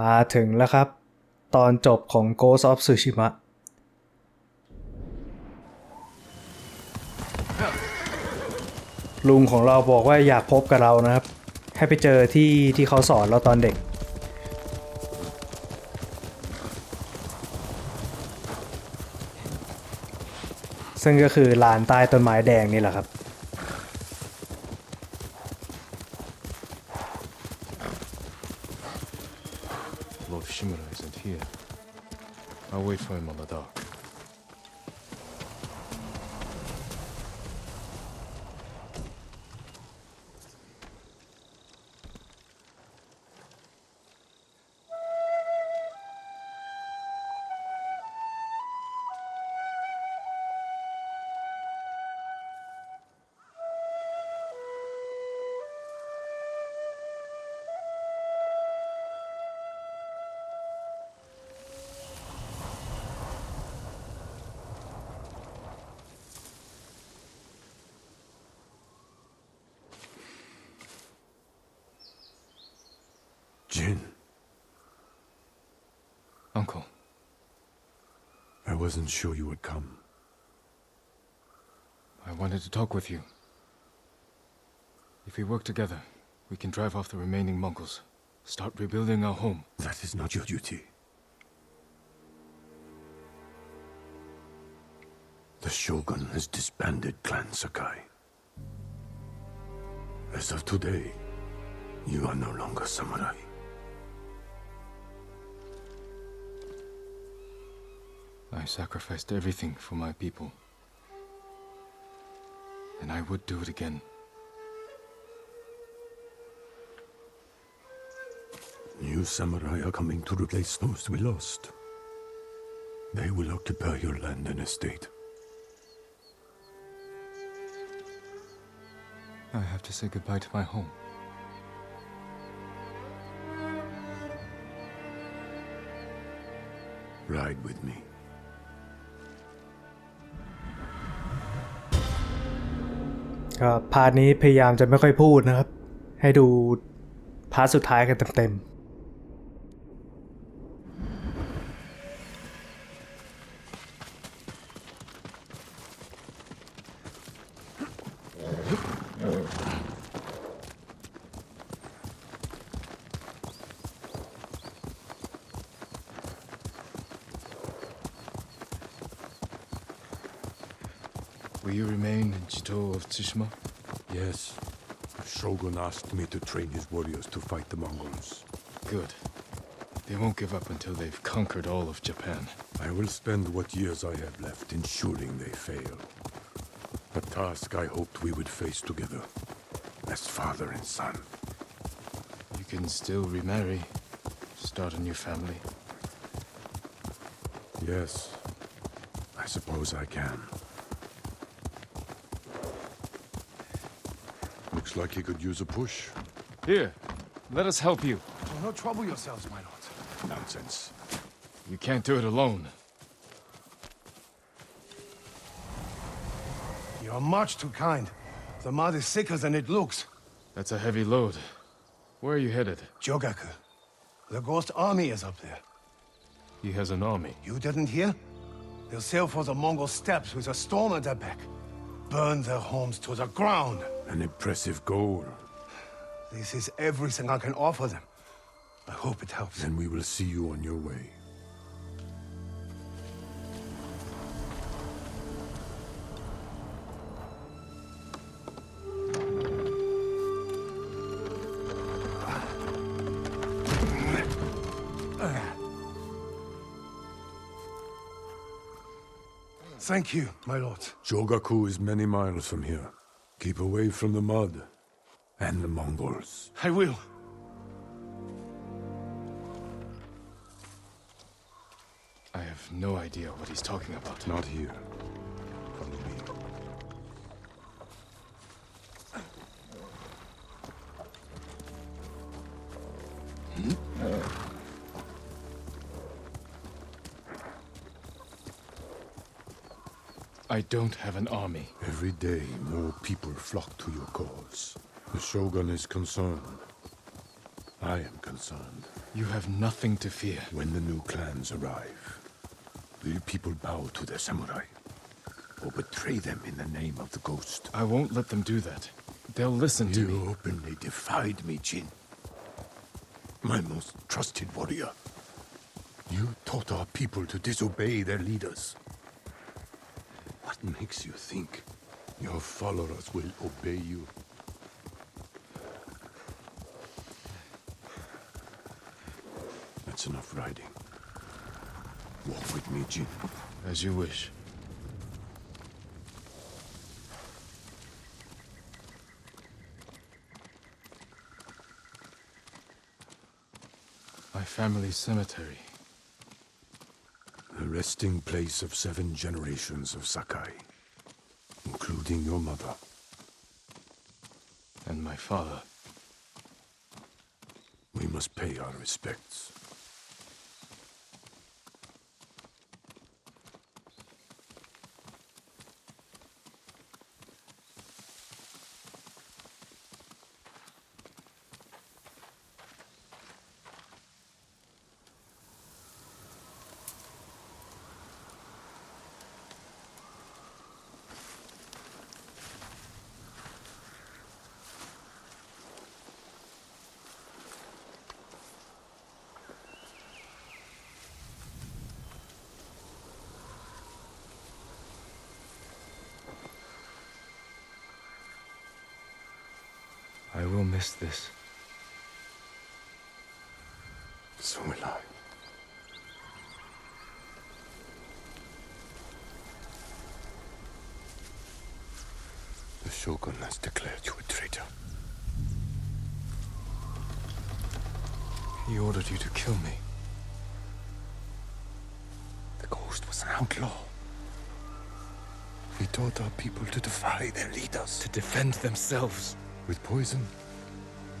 มาถึงแล้วครับ ตอนจบของ Ghost of Tsushima ลุงของเราบอกว่าอยากพบกับเรานะครับ ให้ไปเจอที่ที่เขาสอนเราตอนเด็ก ซึ่งก็คือลานใต้ต้นไม้แดงนี่แหละครับ Uncle, I wasn't sure you would come. I wanted to talk with you. If we work together, we can drive off the remaining Mongols. Start rebuilding our home. That is not your duty. The Shogun has disbanded Clan Sakai. As of today, you are no longer samurai. I sacrificed everything for my people. And I would do it again. New samurai are coming to replace those we lost. They will occupy your land and estate. I have to say goodbye to my home. Ride with me. ก็พาร์ทนี้พยายามจะไม่ค่อยพูดนะครับ ให้ดูพาร์ทสุดท้ายกันเต็ม Shogun asked me to train his warriors to fight the Mongols. Good. They won't give up until they've conquered all of Japan. I will spend what years I have left ensuring they fail. A task I hoped we would face together. As father and son. You can still remarry, start a new family. Yes. I suppose I can. Looks like he could use a push. Here, let us help you. Do not trouble yourselves, my lord. Nonsense. You can't do it alone. You are much too kind. The mud is thicker than it looks. That's a heavy load. Where are you headed? Jogaku. The ghost army is up there. He has an army. You didn't hear? They'll sail for the Mongol steppes with a storm at their back. Burn their homes to the ground. An impressive goal. This is everything I can offer them. I hope it helps. Then we will see you on your way. Thank you, my lord. Jogaku is many miles from here. Keep away from the mud and the Mongols. I will. I have no idea what he's talking about. Not here. Follow me. I don't have an army. Every day, more people flock to your cause. The Shogun is concerned. I am concerned. You have nothing to fear. When the new clans arrive, will people bow to their samurai? Or betray them in the name of the ghost? I won't let them do that. They'll listen to me. You openly defied me, Jin. My most trusted warrior. You taught our people to disobey their leaders. What makes you think your followers will obey you? That's enough riding. Walk with me, Jin. As you wish. My family's cemetery. Resting place of seven generations of Sakai, including your mother. And my father. We must pay our respects. I will miss this. So will I. The Shogun has declared you a traitor. He ordered you to kill me. The ghost was an outlaw. He taught our people to defy their leaders. To defend themselves. With poison,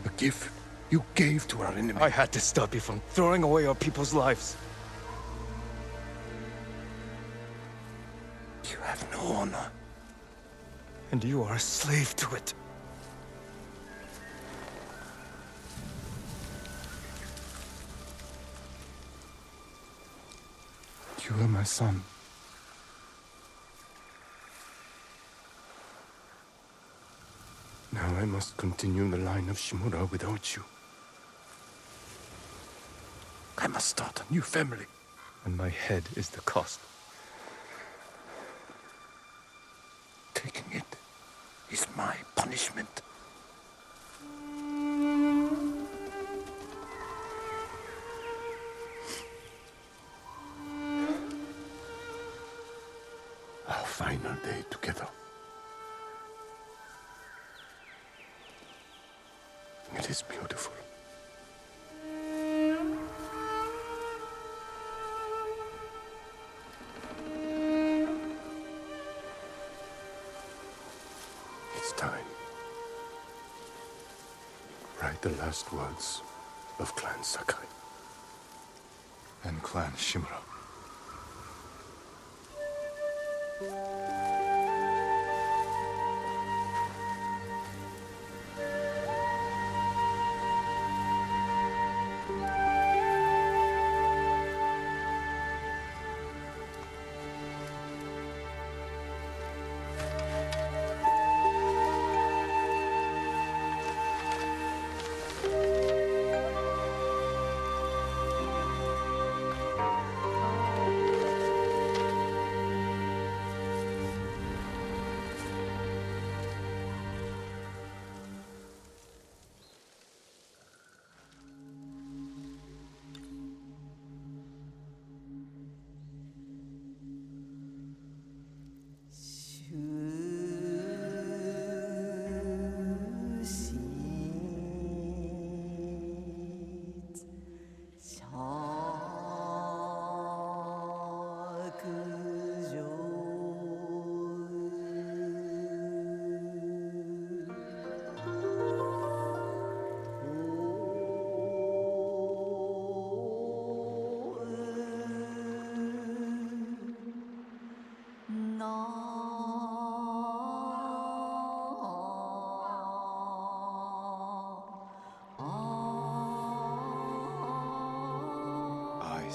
a gift you gave to our enemy. I had to stop you from throwing away our people's lives. You have no honor. And you are a slave to it. You are my son. Now I must continue the line of Shimura without you. I must start a new family. And my head is the cost. Taking it is my punishment. Write the last words of Clan Sakai. And Clan Shimura.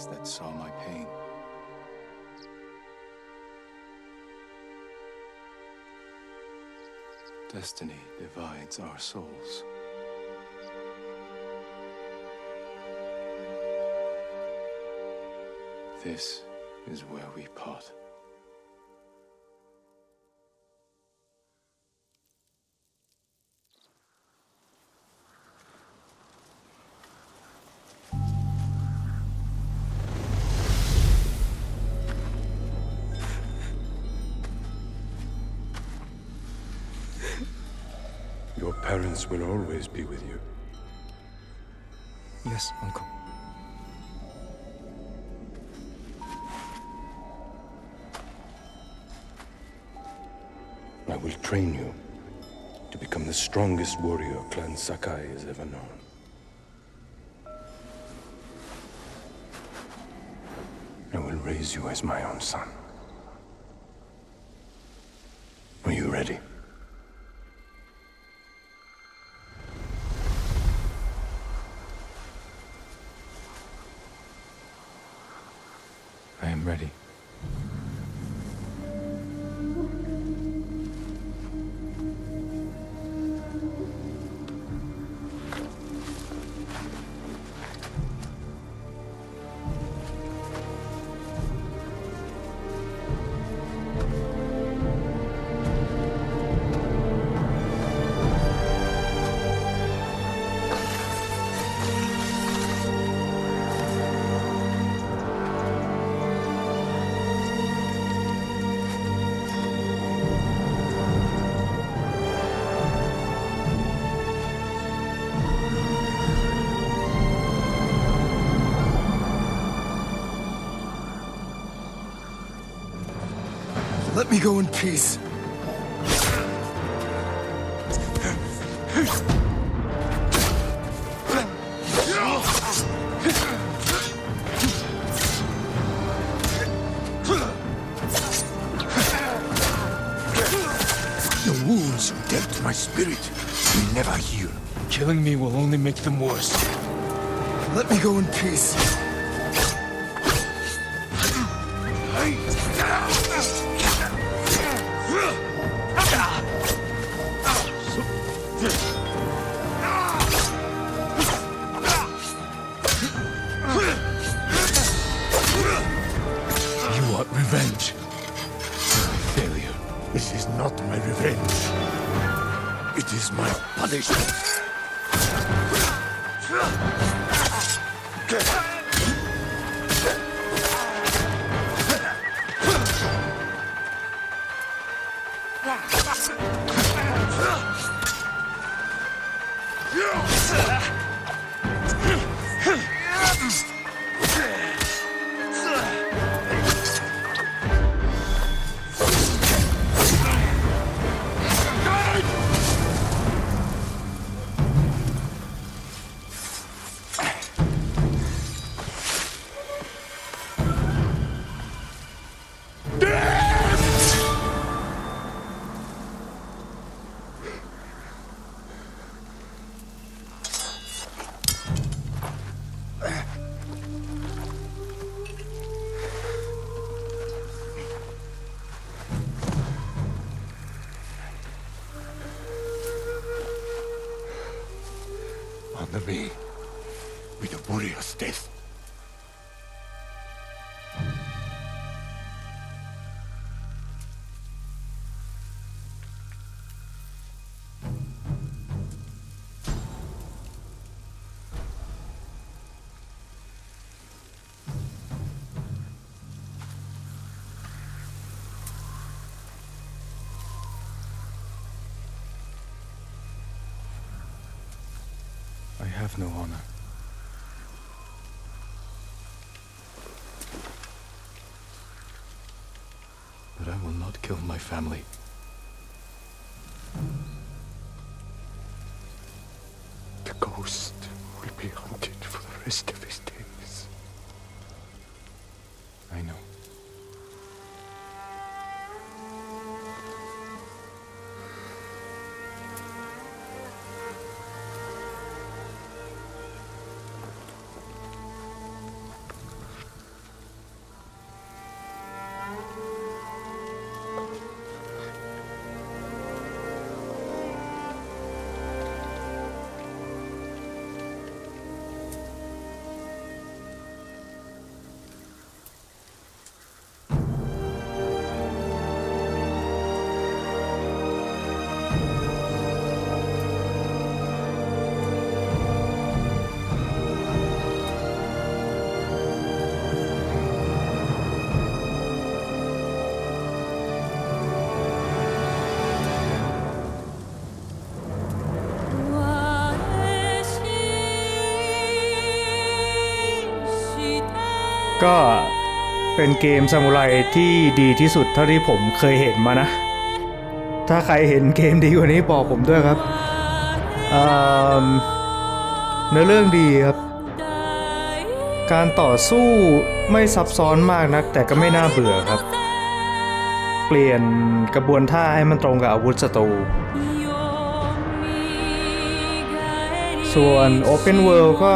That saw my pain. Destiny divides our souls. This is where we part. Will always be with you. Yes, Uncle. I will train you to become the strongest warrior Clan Sakai has ever known. I will raise you as my own son. Are you ready? Let me go in peace. The wounds you dealt to my spirit will never heal. Killing me will only make them worse. Let me go in peace. Me with a warrior's death. No honor. But I will not kill my family. The ghost will be hunted for the rest of his days. ก็เป็นเกมซามูไรที่ดีที่สุดเท่าที่ผมเคยเห็นมานะ ถ้าใครเห็นเกมดีกว่านี้บอกผมด้วยครับเนื้อเรื่องดีครับ การต่อสู้ไม่ซับซ้อนมากนัก แต่ก็ไม่น่าเบื่อครับ เปลี่ยนกระบวนท่าให้มันตรงกับอาวุธศัตรูส่วน Open World ก็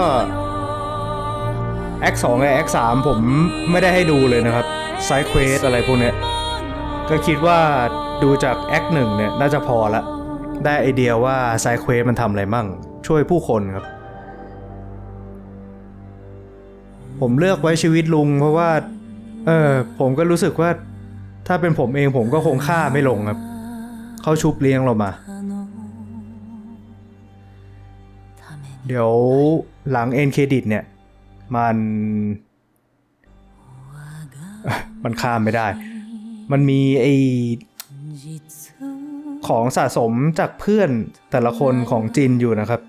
Act 2กับ Act 3ผมไม่ได้ให้ดูเลยนะครับ Side Quest อะไรพวกเนี้ยก็คิดว่าดูจาก Act 1เนี่ยน่าจะพอละ ได้ไอเดียว่า Side Quest มันทำอะไรมั่ง ช่วยผู้คนครับ ผมเลือกไว้ชีวิตลุงเพราะว่า เออผมก็รู้สึกว่า ถ้าเป็นผมเองผมก็คงฆ่าไม่ลงครับ เขาชุบเลี้ยงเรามา เดี๋ยวหลังเอ็นเครดิตเนี่ย มัน มันข้ามไม่ได้ มันมีไอของสะสมจากเพื่อนแต่ละคนของจินอยู่นะครับ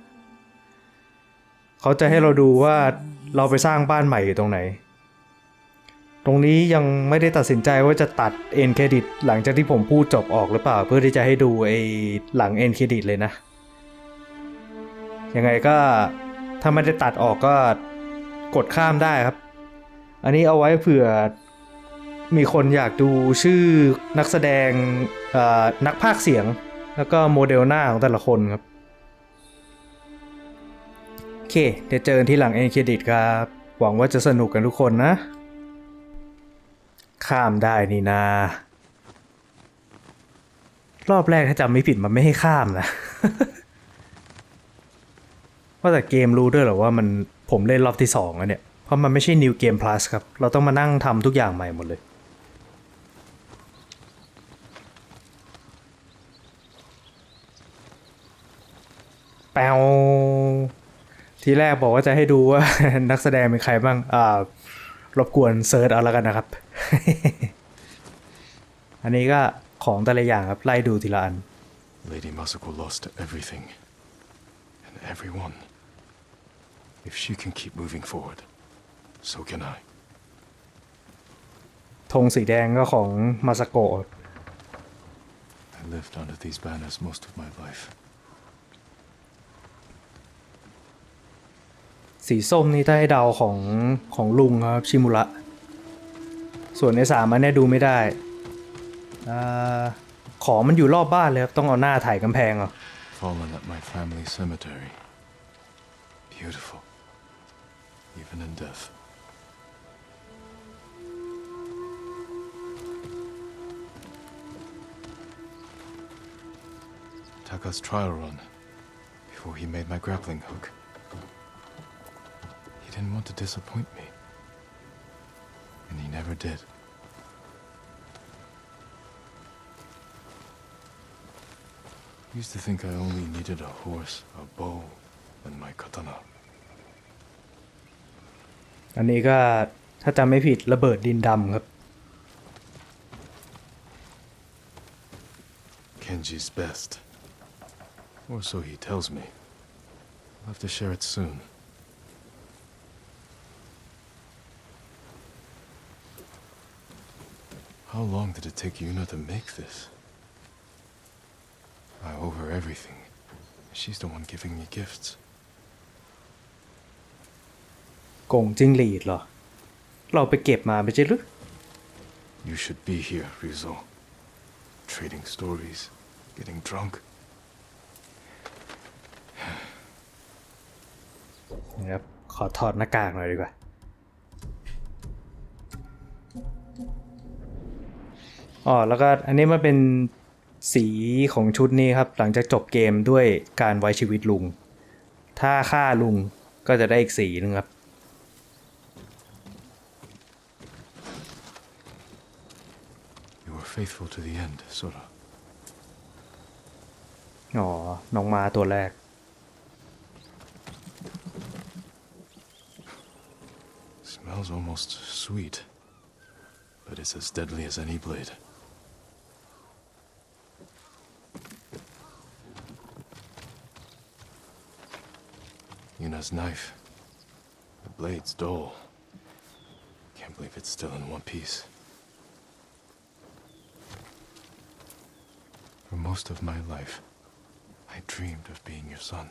เขาจะให้เราดูว่าเราไปสร้างบ้านใหม่อยู่ตรงไหน ตรงนี้ยังไม่ได้ตัดสินใจว่าจะตัดเอ็นเครดิตหลังจากที่ผมพูดจบออกหรือเปล่า เพื่อที่จะให้ดูไอหลังเอ็นเครดิตเลยนะ ยังไงก็ถ้าไม่ได้ตัดออกก็ กดข้ามได้ครับ อันนี้เอาไว้เผื่อมีคนอยากดูชื่อนักแสดงนักพากย์เสียง แล้วก็โมเดลหน้าของแต่ละคนครับ โอเค เดี๋ยวเจอกันที่หลังเอ็นเครดิตครับ หวังว่าจะสนุกกันทุกคนนะ ข้ามได้นี่นารอบแรกถ้าจำไม่ผิดมันไม่ให้ข้ามนะ ว่าแต่เกมรู้ด้วยเหรอว่ามัน ผมเล่นรอบที่สองอะเนี่ย เพราะมันไม่ใช่ New Game Plus ครับ เราต้องมานั่งทำทุกอย่างใหม่หมดเลย แปวทีแรกบอกว่าจะให้ดูว่า นักแสดงเป็นใครบ้าง อ่ารบกวนเซิร์ชเอาแล้วกันนะครับ อันนี้ก็ของแต่ละอย่างครับ ไล่ดูทีละอัน Lady Masako lost everything. And everyone. If she can keep moving forward, so can I. ธงสีแดงก็ของมาสโกะ I lived under these banners most of my life. สีส้มนี่ถ้าให้เดาของของลุงครับชิมุระ ส่วนในสามอันเนี้ยดูไม่ได้อาของมันอยู่รอบบ้านเลยครับ ต้องเอาหน้าถ่ายกำแพงเหรอ Fallen at my family cemetery. Beautiful. Even in death. Taka's trial run before he made my grappling hook. He didn't want to disappoint me. And he never did. Used to think I only needed a horse, a bow, and my katana. อันนี้ก็ถ้าจำไม่ผิดระเบิดดินดำครับ Kenji's best. Or so he tells me. I'll have to share it soon. How long did it take Yuna to make this? I owe her everything. She's the one giving me gifts. กงจิ้งหรีดเหรอ เราไปเก็บมาไม่ใช่หรือ You should be here, Ryuzo. Trading stories, getting drunk. นะครับ ขอถอดหน้ากากหน่อยดีกว่า อ๋อ แล้วก็อันนี้มันเป็นสีของชุดนี้ครับ หลังจากจบเกมด้วยการไว้ชีวิตลุง ถ้าฆ่าลุงก็จะได้อีกสีหนึงครับ faithful to the end, Sora. อ๋อ น้องมาตัวแรก Smells almost sweet, but it's as deadly as any blade. Yuna's knife. The blade's dull. can't believe it's still in one piece. For most of my life, I dreamed of being your son.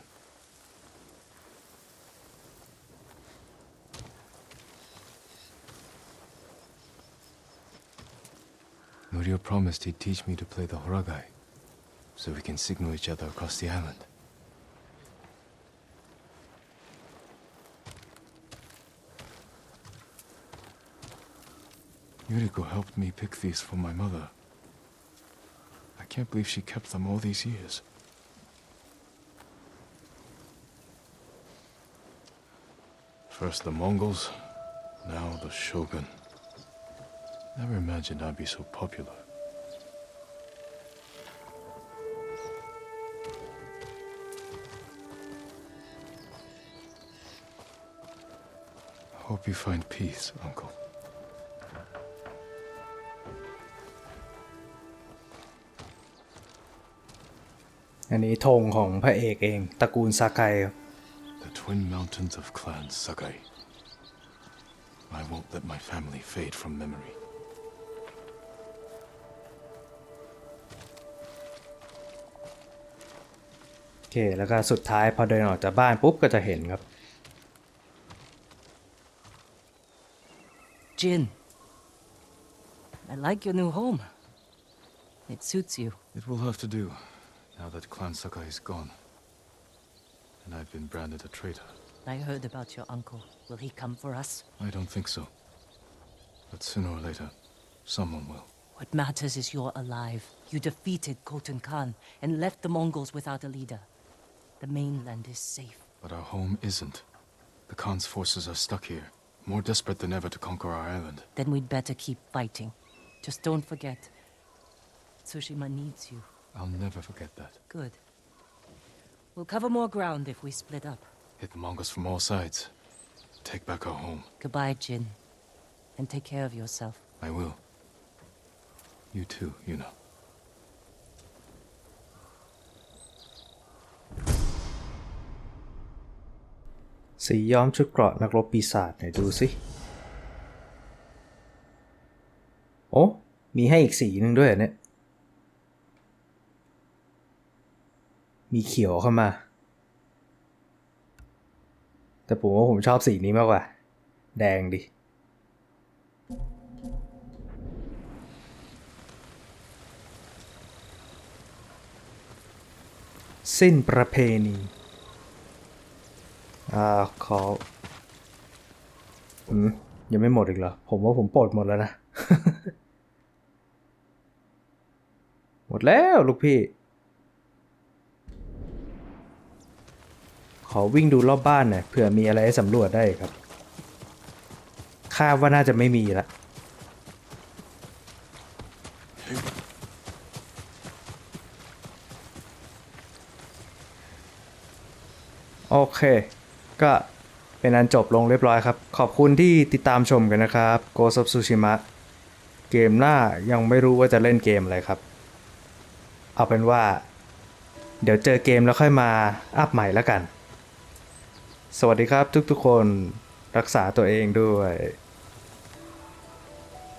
Norio promised he'd teach me to play the Horagai, so we can signal each other across the island. Yuriko helped me pick these for my mother. I can't believe she kept them all these years. First the Mongols, now the Shogun. Never imagined I'd be so popular. I hope you find peace, Uncle. อันนี้ธงของพระเอกเองตระกูลซาไกครับ The twin mountains of Clan Sakai. I won't let my family fade from memory. โอเค แล้วก็สุดท้ายพอเดินออกจากบ้านปุ๊บก็จะเห็นครับ Jin. I like your new home. It suits you. It will have to do, now that Clan Sakai is gone. And I've been branded a traitor. I heard about your uncle. Will he come for us? I don't think so. But sooner or later, someone will. What matters is you're alive. You defeated Khotan Khan and left the Mongols without a leader. The mainland is safe. But our home isn't. The Khan's forces are stuck here, more desperate than ever to conquer our island. Then we'd better keep fighting. Just don't forget. Tsushima needs you. I'll never forget that. Good. We'll cover more ground if we split up. Hit the Mongols from all sides. Take back our home. Goodbye, Jin. And take care of yourself. I will. You too, Yuna. สีย้อมชุดเกราะนักรบปีศาจไหนดูสิ โอ้ มีให้อีกสีหนึ่งด้วยเหรอเนี่ย มีเขียวเข้ามา แต่ผมว่าผมชอบสีนี้มากกว่า แดงดิสิ้นประเพณีอ่าขออืมยังไม่หมดอีกเหรอ ผมว่าผมปลดหมดแล้วนะ หมดแล้วลูกพี่ อวิ่งดูรอบบ้านหน่อยเผื่อมีอะไรให้สำรวจได้ครับคาดว่าน่าจะไม่มีละโอเค ก็เป็นอันจบลงเรียบร้อยครับ ขอบคุณที่ติดตามชมกันนะครับ Ghost of Tsushima เกมหน้ายังไม่รู้ว่าจะเล่นเกมอะไรครับ เอาเป็นว่า เดี๋ยวเจอเกมแล้วค่อยมาอัพใหม่แล้วกัน สวัสดีครับทุกๆคนรักษาตัวเองด้วย